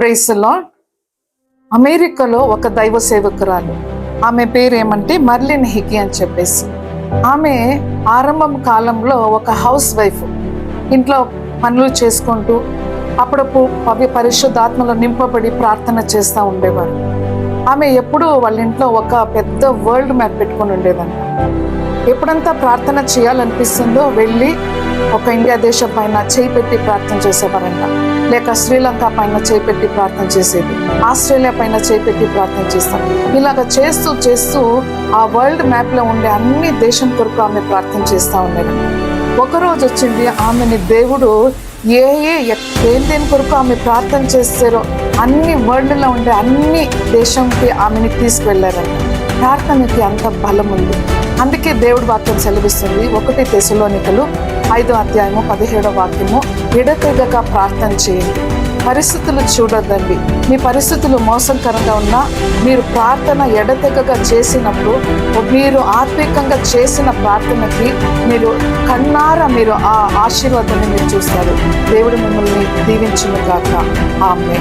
ప్రైస్లో అమెరికాలో ఒక దైవ సేవకురాలు. ఆమె పేరేమంటే మర్లిన్ హికి అని చెప్పేసి. ఆమె ఆరంభం కాలంలో ఒక హౌస్ వైఫ్ ఇంట్లో పనులు చేసుకుంటూ అప్పుడప్పుడు పవి పరిశుద్ధాత్మలో నింపబడి ప్రార్థన చేస్తూ ఉండేవారు. ఆమె ఎప్పుడూ వాళ్ళ ఇంట్లో ఒక పెద్ద వరల్డ్ మ్యాప్ పెట్టుకొని ఉండేదంట. ఎప్పుడంతా ప్రార్థన చేయాలనిపిస్తుందో వెళ్ళి ఒక ఇండియా దేశం పైన చేయి పెట్టి ప్రార్థన చేసేవారంట. లేక శ్రీలంక పైన చేయి పెట్టి ప్రార్థన చేసేది. ఆస్ట్రేలియా పైన చేయి పెట్టి ప్రార్థన చేస్తాం ఇలాగ చేస్తూ చేస్తూ ఆ వరల్డ్ మ్యాప్లో ఉండే అన్ని దేశం కొరకు ఆమె ప్రార్థన చేస్తూ ఉండేది ఒకరోజు వచ్చింది ఆమెని దేవుడు ఏ ఏ ఎక్- దేని దేని కొరకు ఆమె ప్రార్థన చేస్తారో అన్ని వరల్డ్లో ఉండే అన్ని దేశంకి ఆమెని తీసుకువెళ్ళారంట ప్రార్థనకి అంత బలం ఉంది. అందుకే దేవుడు వాక్యం సెలవిస్తుంది. ఒకటి దశలోనికలు ఐదో అధ్యాయము పదిహేడో వాక్యము ఎడతెగక ప్రార్థన చేయండి. పరిస్థితులు చూడొద్దండి. మీ పరిస్థితులు మోసకరంగా ఉన్నా మీరు ప్రార్థన ఎడతెగగా చేసినప్పుడు మీరు ఆత్మీకంగా చేసిన ప్రార్థనకి మీరు కన్నారా మీరు ఆ ఆశీర్వాదాన్ని మీరు చూస్తారు. దేవుడు మిమ్మల్ని దీవించును కాక ఆమె